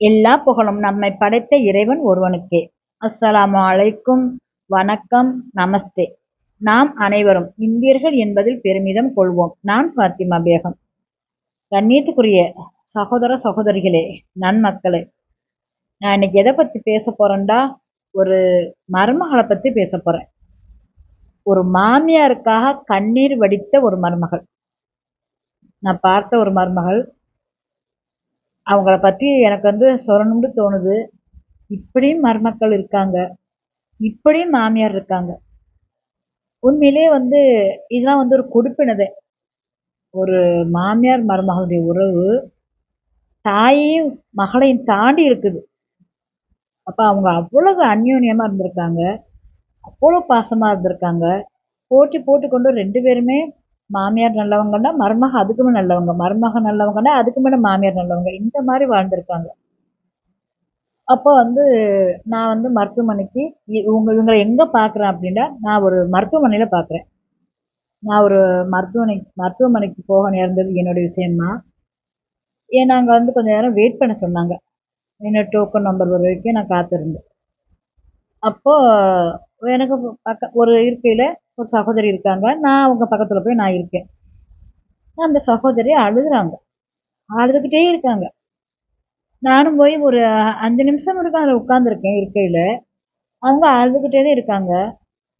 எல்லா புகழும் நம்மை படைத்த இறைவன் ஒருவனுக்கே. அஸ்ஸலாமு அலைக்கும். வணக்கம். நமஸ்தே. நாம் அனைவரும் இந்தியர்கள் என்பதில் பெருமிதம் கொள்வோம். நான் பாத்திமா பேகம். கண்ணியத்துக்குரிய சகோதர சகோதரிகளே நன்மக்களே நான் இன்னைக்கு எதை பற்றி பேச போகிறேன்டா ஒரு மருமகளை பற்றி பேச போகிறேன் ஒரு மாமியாருக்காக கண்ணீர் வடித்த ஒரு மருமகள். நான் பார்த்த ஒரு மருமகள் அவங்கள பற்றி எனக்கு வந்து சொல்லணும்னு தோணுது. இப்படியும் மருமக்கள் இருக்காங்க. இப்படியும் மாமியார் இருக்காங்க. உண்மையிலே வந்து இதெல்லாம் வந்து ஒரு கொடுப்பினதே. ஒரு மாமியார் மருமகளுடைய உறவு தாயையும் மகளையும் தாண்டி இருக்குது. அப்போ அவங்க அவ்வளவு அந்யோன்யமாக இருந்திருக்காங்க. அவ்வளோ பாசமாக இருந்திருக்காங்க. போட்டி போட்டுக்கொண்டு ரெண்டு பேருமே மாமியார் நல்லவங்கன்னா மருமக அதுக்குமே நல்லவங்க மருமக நல்லவங்கன்னா அதுக்கு மேலே மாமியார் நல்லவங்க. இந்த மாதிரி வாழ்ந்திருக்காங்க. அப்போ வந்து நான் வந்து மருத்துவமனைக்கு இவங்க இவங்களை எங்கே பார்க்குறேன் அப்படின்னா நான் ஒரு மருத்துவமனையில் பார்க்குறேன் நான் ஒரு மருத்துவமனை மருத்துவமனைக்கு போக நேர்ந்தது என்னுடைய விஷயமா ஏன் நாங்கள் வந்து கொஞ்சம் நேரம் வெயிட் பண்ண சொன்னாங்க. என்னோட டோக்கன் நம்பர் வர வரைக்கும் நான் காத்திருந்தேன் அப்போது எனக்கு பக்க ஒரு இருக்கையில் ஒரு சகோதரி இருக்காங்க. நான் அவங்க பக்கத்தில் போய் நான் இருக்கேன். அந்த சகோதரி அழுகுறாங்க. அழுதுகிட்டே இருக்காங்க. நானும் போய் ஒரு அஞ்சு நிமிஷம் இருக்கும் அதில் உட்காந்துருக்கேன் இருக்கையில். அவங்க அழுதுகிட்டே தான் இருக்காங்க.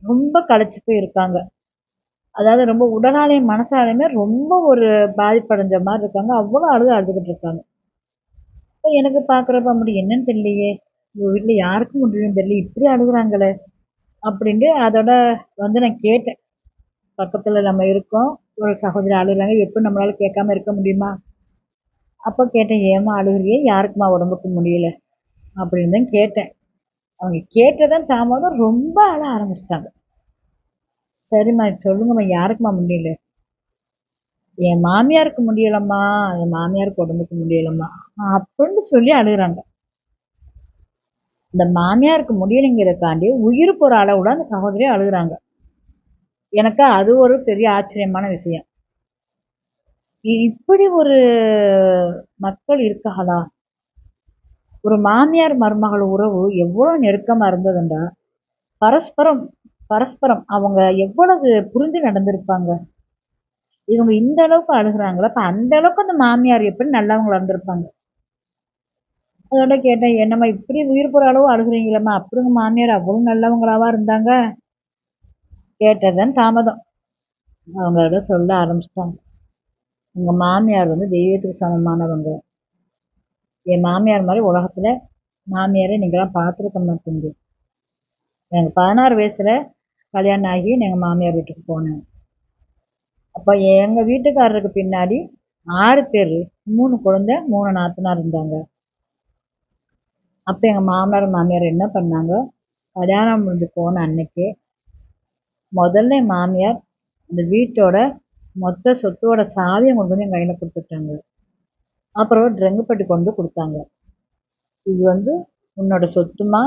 ரொம்ப களைச்சி போய் இருக்காங்க. அதாவது ரொம்ப உடலாலையும் மனசாலையுமே ரொம்ப ஒரு பாதிப்படைஞ்ச மாதிரி இருக்காங்க. அவ்வளோ அழுது அழுதுகிட்டு இருக்காங்க. இப்போ எனக்கு பார்க்குறப்ப அப்படி என்னன்னு தெரியலையே. உங்கள் வீட்டில் யாருக்கும் முடியும் தெரியல. இப்படி அழுகுறாங்களே. அப்படின்ட்டு அதோட வந்து நான் கேட்டேன். பக்கத்தில் நம்ம இருக்கோம். ஒரு சகோதரி அழுகுறாங்க. எப்படி நம்மளால் கேட்காம இருக்க முடியுமா? அப்போ கேட்டேன் ஏமா அழுகுறியே? யாருக்குமா உடம்புக்கு முடியல? அப்படின்னு தான் கேட்டேன். அவங்க கேட்டதான் தாமதம் ரொம்ப அழ ஆரம்பிச்சிட்டாங்க. சரிம்மா சொல்லுங்கம்மா யாருக்குமா முடியல? என் மாமியாருக்கு முடியலம்மா. என் மாமியாருக்கு உடம்புக்கு முடியலம்மா. அப்படின்னு சொல்லி அழுகுறாங்க. இந்த மாமியாருக்கு முடியலைங்கிறதுக்காண்டி உயிர் போகிற அளவுல அந்த சகோதரி அழுகுறாங்க. எனக்கு அது ஒரு பெரிய ஆச்சரியமான விஷயம். இப்படி ஒரு மக்கள் இருக்காங்களா? ஒரு மாமியார் மருமகள் உறவு எவ்வளோ நெருக்கமாக இருந்ததுண்டா? பரஸ்பரம் பரஸ்பரம் அவங்க எவ்வளவு புரிஞ்சு நடந்திருப்பாங்க? இவங்க இந்த அளவுக்கு அழுகுறாங்களா? அப்போ அந்த அளவுக்கு அந்த மாமியார் எப்படி நல்லவங்களா இருந்திருப்பாங்க? அதோட கேட்டேன் என்னம்மா இப்படி உயிர் போகிற அளவு அழுகுறீங்களம்மா அப்படிங்க மாமியார் அவ்வளோ நல்லவங்களாவா இருந்தாங்க? கேட்டதன் தாமதம். அவங்களோட சொல்ல ஆரம்பிச்சிட்டாங்க. உங்கள் மாமியார் வந்து தெய்வத்துக்கு சமமானவங்க. என் மாமியார் மாதிரி உலகத்தில் மாமியாரை நீங்களாம் பார்த்துருக்க மாட்டீங்க. எனக்கு பதினாறு வயசில் கல்யாணம் ஆகி எங்கள் மாமியார் வீட்டுக்கு போனேன். அப்போ எங்கள் வீட்டுக்காரருக்கு பின்னாடி ஆறு பேர் மூணு குழந்த மூணு நாத்தனார் இருந்தாங்க. அப்போ எங்கள் மாமனார் மாமியார் என்ன பண்ணாங்க? கல்யாணம் முடிஞ்சு போன அன்னைக்கு முதல்ல என் மாமியார் இந்த வீட்டோட மொத்த சொத்தோட சாவியை கொண்டு வந்து என் கையில் கொடுத்துட்டாங்க. அப்புறம் ட்ரங்கு கொண்டு கொடுத்தாங்க. இது வந்து உன்னோட சொத்துமா?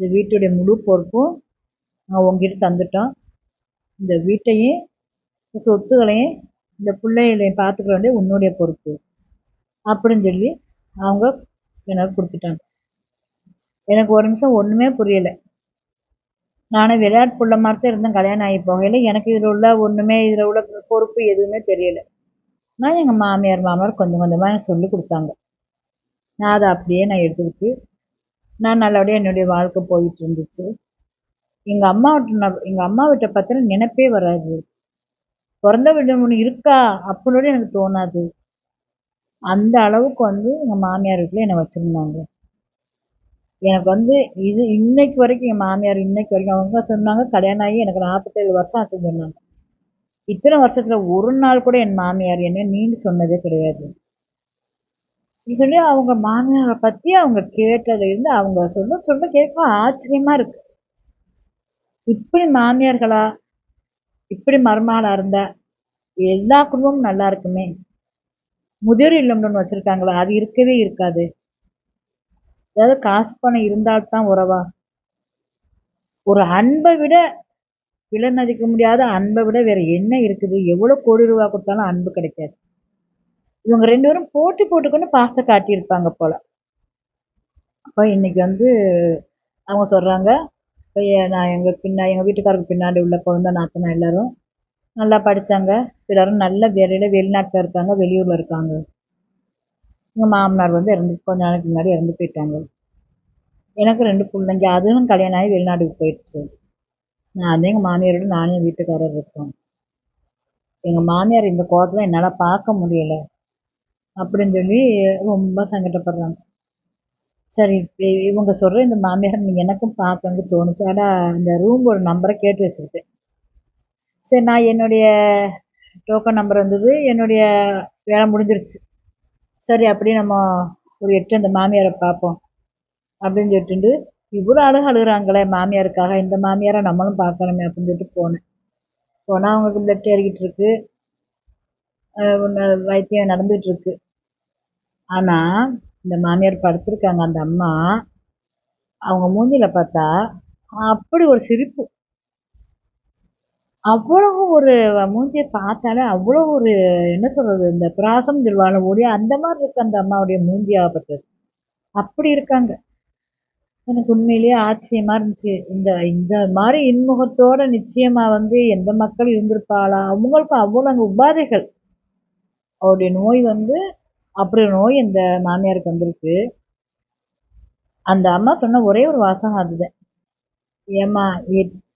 இந்த வீட்டுடைய முழு பொறுப்பும் நான் உங்ககிட்ட தந்துட்டோம். இந்த வீட்டையும் இந்த இந்த பிள்ளைகளையும் பார்த்துக்க வேண்டிய உன்னுடைய பொறுப்பு. அப்படின்னு சொல்லி அவங்க எனக்கு கொடுத்துட்டாங்க. எனக்கு ஒரு நிமிஷம் ஒன்றுமே புரியலை. நானும் விளையாட்டு புள்ள மாதிரி தான் இருந்தேன் கல்யாணம் ஆகி போகையில். எனக்கு இதில் உள்ள ஒன்றுமே இதில் உள்ள பொறுப்பு எதுவுமே தெரியலை. நான் எங்கள் மாமியார் மாமனார் கொஞ்சம் கொஞ்சமாக எனக்கு சொல்லி கொடுத்தாங்க. நான் அதை அப்படியே நான் எடுத்துக்கிட்டு நான் நல்லபடியாக என்னுடைய வாழ்க்கை போயிட்டு இருந்துச்சு. எங்கள் அம்மா விட்டு எங்கள் அம்மா வீட்டை பார்த்தா நினைப்பே வராது. பிறந்த வீடு ஒன்று இருக்கா? அப்படின்னு எனக்கு தோணாது. அந்த அளவுக்கு வந்து எங்கள் மாமியார் வீட்டில் என்னை வச்சுருந்தாங்க. எனக்கு வந்து இது இன்னைக்கு வரைக்கும் என் மாமியார் இன்னைக்கு வரைக்கும் அவங்க சொன்னாங்க கல்யாணம் ஆகி எனக்கு நாற்பத்தேழு வருஷம் ஆச்சுன்னு சொன்னாங்க. இத்தனை வருஷத்துல ஒரு நாள் கூட என் மாமியார் என்ன நீண்டு சொன்னதே கிடையாது. சொல்லி அவங்க மாமியாரை பத்தி அவங்க கேட்டதுல இருந்து அவங்க சொல்ல சொல்ல கேட்க ஆச்சரியமா இருக்கு. இப்படி மாமியார்களா? இப்படி மருமகளா இருந்தா எல்லா குடும்பமும் நல்லா இருக்குமே? முதியோர் இல்லம்னு ஒன்று வச்சுருக்காங்களா அது இருக்கவே இருக்காது. ஏதாவது காசு பணம் இருந்தால்தான் உறவா? ஒரு அன்பை விட விலை மதிக்க முடியாத அன்பை விட வேற என்ன இருக்குது? எவ்வளோ கோடி ரூபா கொடுத்தாலும் அன்பு கிடைக்காது. இவங்க ரெண்டு பேரும் போட்டி போட்டுக்கொண்டு பாசத்தை காட்டியிருப்பாங்க போல. அப்போ இன்னைக்கு வந்து அவங்க சொல்கிறாங்க இப்போ நான் எங்கள் பின்னா எங்கள் வீட்டுக்காரருக்கு பின்னாடி உள்ள குழந்த நாத்தனா எல்லோரும் நல்லா படித்தாங்க எல்லோரும் நல்ல வேலையில் வெளிநாட்டில் இருக்காங்க வெளியூரில் இருக்காங்க. எங்கள் மாமனார் வந்து இறந்து கொஞ்ச நாளைக்கு முன்னாடி இறந்து போயிட்டாங்க. எனக்கு ரெண்டு பிள்ளைங்க அதுவும் கல்யாணம் ஆகி வெளிநாட்டுக்கு போயிடுச்சு. நான் எங்கள் மாமியாரோட நானும் என் வீட்டுக்காரர் இருக்கோம். எங்கள் மாமியார் இந்த கோலத்தில் என்னால் பார்க்க முடியலை. அப்படின்னு சொல்லி ரொம்ப சங்கடப்படுறாங்க. சரி இவங்க சொல்கிற இந்த மாமியார் நீ எனக்கும் பார்க்கணும்னு தோணுச்சு. ஆனால் இந்த ரூம் ஒரு நம்பரை கேட்டு வச்சுருக்கேன். சரி நான் என்னுடைய டோக்கன் நம்பர் வந்தது என்னுடைய வேலை முடிஞ்சிருச்சு. சரி அப்படியே நம்ம ஒரு எட்டு அந்த மாமியாரை பார்ப்போம். அப்படின்னு சொல்லிட்டு இவ்வளோ அழகு அழுகுறாங்களே மாமியாருக்காக. இந்த மாமியாரை நம்மளும் பார்க்கணுமே அப்படின்னு சொல்லிட்டு போனேன். போனால் அவங்களுக்கு பிளட் ஏறிக்கிட்டு இருக்கு. வைத்தியம் நடந்துகிட்டு இருக்கு. ஆனால் இந்த மாமியார் படுத்திருக்காங்க. அந்த அம்மா அவங்க மூஞ்சியில் பார்த்தா அப்படி ஒரு சிரிப்பு. அவ்வளவு ஒரு மூஞ்சியை பார்த்தாலே அவ்வளோ ஒரு என்ன சொல்கிறது இந்த பிராசம் சொல்லுவாங்க ஒளி அந்த மாதிரி இருக்கு அந்த அம்மாவுடைய மூஞ்சியாகப்பட்டது அப்படி இருக்காங்க. எனக்கு உண்மையிலேயே ஆச்சரியமா இருந்துச்சு. இந்த இந்த மாதிரி இன்முகத்தோட நிச்சயமாக வந்து எந்த மக்கள் இருந்திருப்பாளா? அவங்களுக்கு அவ்வளோ அங்கே உபாதைகள். அவருடைய நோய் வந்து அப்படி நோய் இந்த மாமியாருக்கு வந்திருக்கு. அந்த அம்மா சொன்ன ஒரே ஒரு வாசகம் அதுதான். ஏம்மா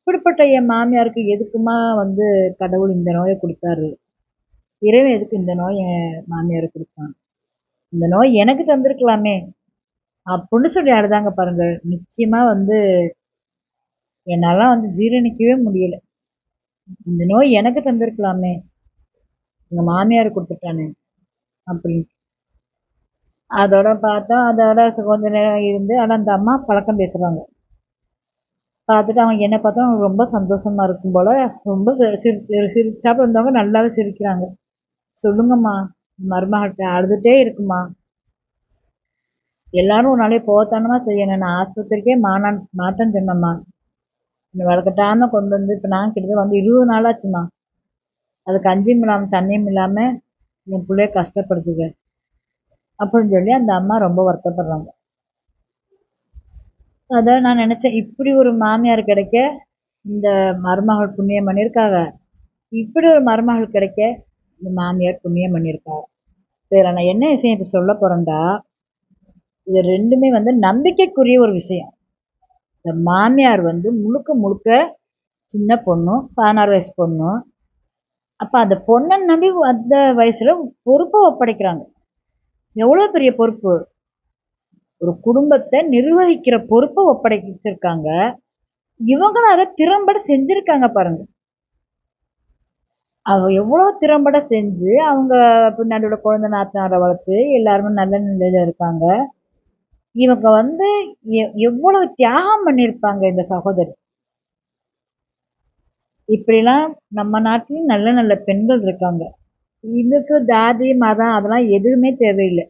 இப்படிப்பட்ட என் மாமியாருக்கு எதுக்குமா வந்து கடவுள் இந்த நோயை கொடுத்தாரு? இறைவன் எதுக்கு இந்த நோய் என் மாமியாருக்கு கொடுத்தான்? இந்த நோய் எனக்கு தந்திருக்கலாமே. அப்படின்னு சொல்லி அழுதாங்க பாருங்க நிச்சயமா வந்து என்னால வந்து ஜீரணிக்கவே முடியல. இந்த நோய் எனக்கு தந்திருக்கலாமே. எங்க மாமியார் கொடுத்துட்டானே. அப்படின்னு. அதோட பார்த்தா அதோட கொஞ்ச நேரம் இருந்து ஆனால் அந்த அம்மா பழக்கம் பேசுகிறாங்க பார்த்துட்டு அவங்க என்ன பார்த்தா அவங்க ரொம்ப சந்தோஷமா இருக்கும் போல். ரொம்ப சிரி சிரிச்சாப்புல இருந்தவங்க நல்லாவே சிரிக்கிறாங்க. சொல்லுங்கம்மா மருமகிட்ட அழுதுகிட்டே இருக்குமா? எல்லாரும் ஒரு நாளைக்கு போகத்தானமா செய்யணும். நான் ஆஸ்பத்திரிக்கே மானான் மாட்டேன்னு சொன்னம்மா. இந்த வளர்க்கட்டாம கொண்டு வந்து இப்போ நான் கிட்டத்தட்ட வந்து இருபது நாளாச்சுமா அதுக்கு அஞ்சும் இல்லாமல் தண்ணியும் இல்லாமல் என் பிள்ளைய கஷ்டப்படுத்துது. அப்படின்னு சொல்லி அந்த அம்மா ரொம்ப வருத்தப்படுறாங்க. அதான் நான் நினச்சேன் இப்படி ஒரு மாமியார் கிடைக்க இந்த மருமகள் புண்ணியம் பண்ணியிருக்காங்க. இப்படி ஒரு மருமகள் கிடைக்க இந்த மாமியார் புண்ணியம் பண்ணியிருக்காங்க. இதில் நான் என்ன விஷயம் இப்போ சொல்ல போகிறேன்டா இது ரெண்டுமே வந்து நம்பிக்கைக்குரிய ஒரு விஷயம். இந்த மாமியார் வந்து முழுக்க முழுக்க சின்ன பொண்ணும் பதினாறு வயசு பொண்ணும் அப்போ அந்த பொண்ணை நம்பி அந்த வயசில் பொறுப்பை ஒப்படைக்கிறாங்க. எவ்வளோ பெரிய பொறுப்பு? ஒரு குடும்பத்தை நிர்வகிக்கிற பொறுப்பை ஒப்படைச்சிருக்காங்க. இவங்களும் அதை திறம்பட செஞ்சுருக்காங்க பாருங்க. அவ எவ்வளோ திறம்பட செஞ்சு அவங்க பின்னாடியோட குழந்தை நாத்தனாரை வளர்த்து எல்லாருமே நல்ல நிலையில் இருக்காங்க. இவங்க வந்து எவ்வளவு தியாகம் பண்ணியிருப்பாங்க இந்த சகோதரி. இப்படிலாம் நம்ம நாட்டிலும் நல்ல நல்ல பெண்கள் இருக்காங்க. இதுக்கு ஜாதி மதம் அதெல்லாம் எதுவுமே தேவையில்லை.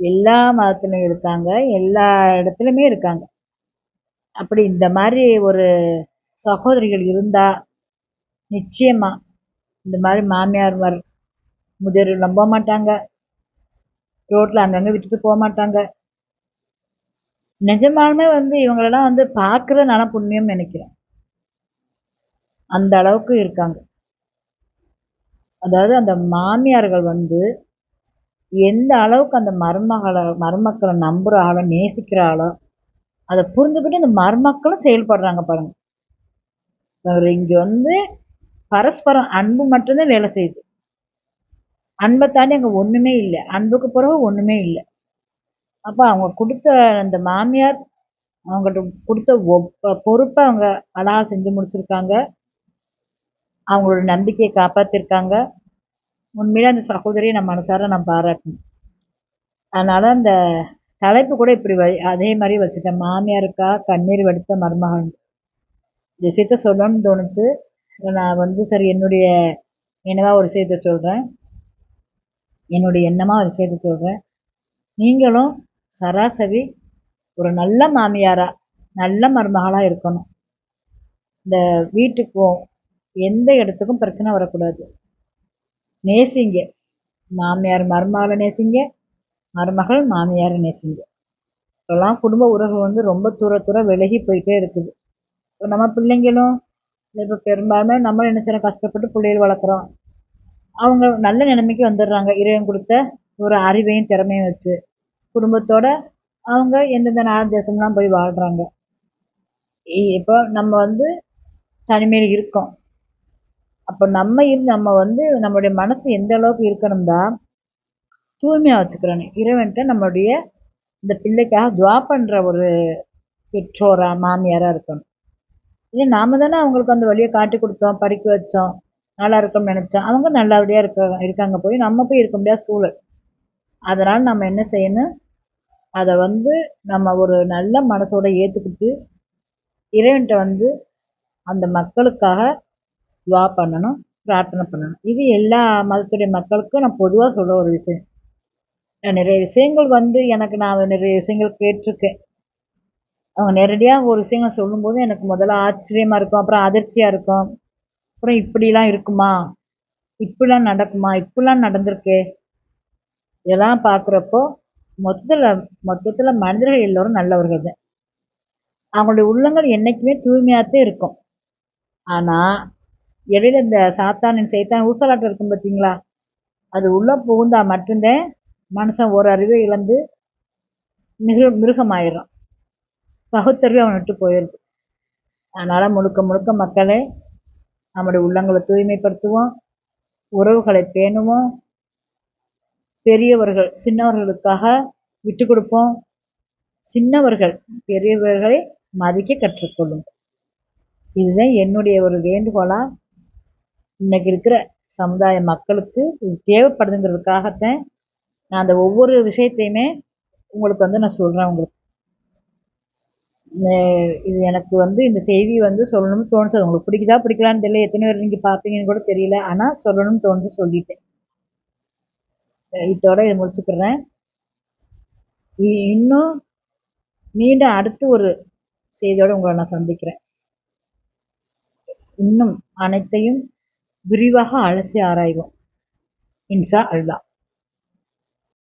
எல்லா மதத்துலையும் இருக்காங்க. எல்லா இடத்துலையுமே இருக்காங்க. அப்படி இந்த மாதிரி ஒரு சகோதரிகள் இருந்தால் நிச்சயமாக இந்த மாதிரி மாமியார் மாதிரி முதியோர் நம்ப மாட்டாங்க. ரோட்டில் அங்கங்கே விட்டுட்டு போக மாட்டாங்க. நிஜமாலுமே வந்து இவங்களெல்லாம் வந்து பார்க்குறது நான் புண்ணியம் நினைக்கிறேன். அந்த அளவுக்கு இருக்காங்க. அதாவது அந்த மாமியார்கள் வந்து எந்த அளவுக்கு அந்த மருமகளை மருமக்களை நம்புகிறாளோ நேசிக்கிறாளோ அதை புரிஞ்சுக்கிட்டு இந்த மருமக்களும் செயல்படுறாங்க பாருங்க. இங்கே வந்து பரஸ்பரம் அன்பு மட்டும்தான் வேலை செய்யுது. அன்பை தாண்டி அங்கே ஒன்றுமே இல்லை. அன்புக்கு பிறகு ஒன்றுமே இல்லை. அப்போ அவங்க கொடுத்த அந்த மாமியார் அவங்கள்ட்ட கொடுத்த ஒப்ப பொறுப்பை அவங்க அழகாக செஞ்சு முடிச்சிருக்காங்க. அவங்களோட நம்பிக்கையை காப்பாற்றிருக்காங்க உண்மையிலே அந்த சகோதரியை நம்ம மனசார நான் பாராட்டணும். அதனால் அந்த தலைப்பு கூட இப்படி வை அதே மாதிரி வச்சுட்டேன். மாமியாருக்கா கண்ணீர் வடித்த மருமகன். விஷயத்த சொல்லணும்னு தோணுச்சு. நான் வந்து சரி என்னுடைய நினைவாக ஒரு விஷயத்த சொல்கிறேன் என்னுடைய எண்ணமாக ஒரு விஷயத்த சொல்கிறேன் நீங்களும் சராசரி ஒரு நல்ல மாமியாராக நல்ல மருமகளாக இருக்கணும். இந்த வீட்டுக்கும் எந்த இடத்துக்கும் பிரச்சனை வரக்கூடாது. நேசிங்க. மாமியார் மருமகளை நேசிங்க. மருமகள் மாமியாரை நேசிங்க. இப்போல்லாம் குடும்ப உறவு வந்து ரொம்ப தூர தூர விலகி போயிட்டே இருக்குது. இப்போ நம்ம பிள்ளைங்களும் இப்போ பெரும்பாலுமே நம்ம என்ன செய்கிறோம் கஷ்டப்பட்டு பிள்ளைகள் வளர்க்குறோம். அவங்க நல்ல நிலைமைக்கு வந்துடுறாங்க. இறைவன் கொடுத்த ஒரு அறிவையும் திறமையும் வச்சு குடும்பத்தோட அவங்க எந்தெந்த நாடு தேசம்லாம் போய் வாழ்கிறாங்க இப்போ நம்ம வந்து தனிமையில் இருக்கோம். அப்போ நம்ம இரு நம்ம வந்து நம்மளுடைய மனசு எந்த அளவுக்கு இருக்கணும்னா தூய்மையாக வச்சுக்கிறணும். இறைவன்கிட்ட நம்மளுடைய இந்த பிள்ளைக்காக துவா பண்ணுற ஒரு பெற்றோராக மாமியாராக இருக்கணும். இல்லை நாம தானே அவங்களுக்கு அந்த வழியை காட்டி கொடுத்தோம் படிக்க வச்சோம் நல்லா இருக்கணும்னு நினச்சோம். அவங்க நல்லபடியாக இருக்க இருக்காங்க. போய் நம்ம போய் இருக்க முடியாத சூழல். அதனால் நம்ம என்ன செய்யணும்? அதை வந்து நம்ம ஒரு நல்ல மனசோட ஏற்றுக்கிட்டு இறைவன்கிட்ட வந்து அந்த மக்களுக்காக துவா பண்ணணும் பிரார்த்தனை பண்ணணும். இது எல்லா மதத்துடைய மக்களுக்கும் நான் பொதுவாக சொல்ல ஒரு விஷயம். நிறைய விஷயங்கள் வந்து எனக்கு நான் நிறைய விஷயங்கள் கேட்டிருக்கேன். அவங்க நேரடியாக ஒரு விஷயங்கள் சொல்லும்போது எனக்கு முதல்ல ஆச்சரியமாக இருக்கும் அப்புறம் அதிர்ச்சியாக இருக்கும். அப்புறம் இப்படிலாம் இருக்குமா? இப்படிலாம் நடக்குமா? இப்படிலாம் நடந்திருக்கே. இதெல்லாம் பார்க்குறப்போ மொத்தத்தில் மொத்தத்தில் மனிதர்கள் எல்லோரும் நல்லவர்கள் தான். அவங்களுடைய உள்ளங்கள் என்றைக்குமே தூய்மையாகத்தே இருக்கும். ஆனால் இடையில இந்த சாத்தானின் சைத்தான் ஊசலாட்டம் இருக்கும் பார்த்தீங்களா? அது உள்ளே புகுந்தா மட்டும்தான் மனுஷன் ஒரு அறிவை இழந்து மிருக மிருகமாயிடும் பகுத்தறிவு அவன் விட்டு போயிடுது. அதனால் முழுக்க முழுக்க மக்களே நம்முடைய உள்ளங்களை தூய்மைப்படுத்துவோம் உறவுகளை பேணுவோம் பெரியவர்கள் சின்னவர்களுக்காக விட்டு கொடுப்போம். சின்னவர்கள் பெரியவர்களை மதிக்க கற்றுக்கொள்ளும் இதுதான் என்னுடைய ஒரு வேண்டுகோளாக இன்றைக்கி இருக்கிற சமுதாய மக்களுக்கு இது தேவைப்படுதுங்கிறதுக்காகத்தான் நான் அந்த ஒவ்வொரு விஷயத்தையுமே உங்களுக்கு வந்து நான் சொல்கிறேன் உங்களுக்கு. இது எனக்கு வந்து இந்த செய்தி வந்து சொல்லணும்னு தோணுச்சு. உங்களுக்கு பிடிக்குதா பிடிக்கலான்னு தெரியல. எத்தனை பேர் நீங்கள் பார்ப்பீங்கன்னு கூட தெரியல. ஆனால் சொல்லணும்னு தோணுச்சு சொல்லிட்டேன். இதோட இதை முடிச்சுக்கிறேன். இன்னும் மீண்டும் அடுத்து ஒரு செய்தியோடு உங்களை நான் சந்திக்கிறேன். இன்னும் அனைத்தையும் விரிவாக அலசி ஆராய்வோம். இன்ஷா அல்லாஹ்.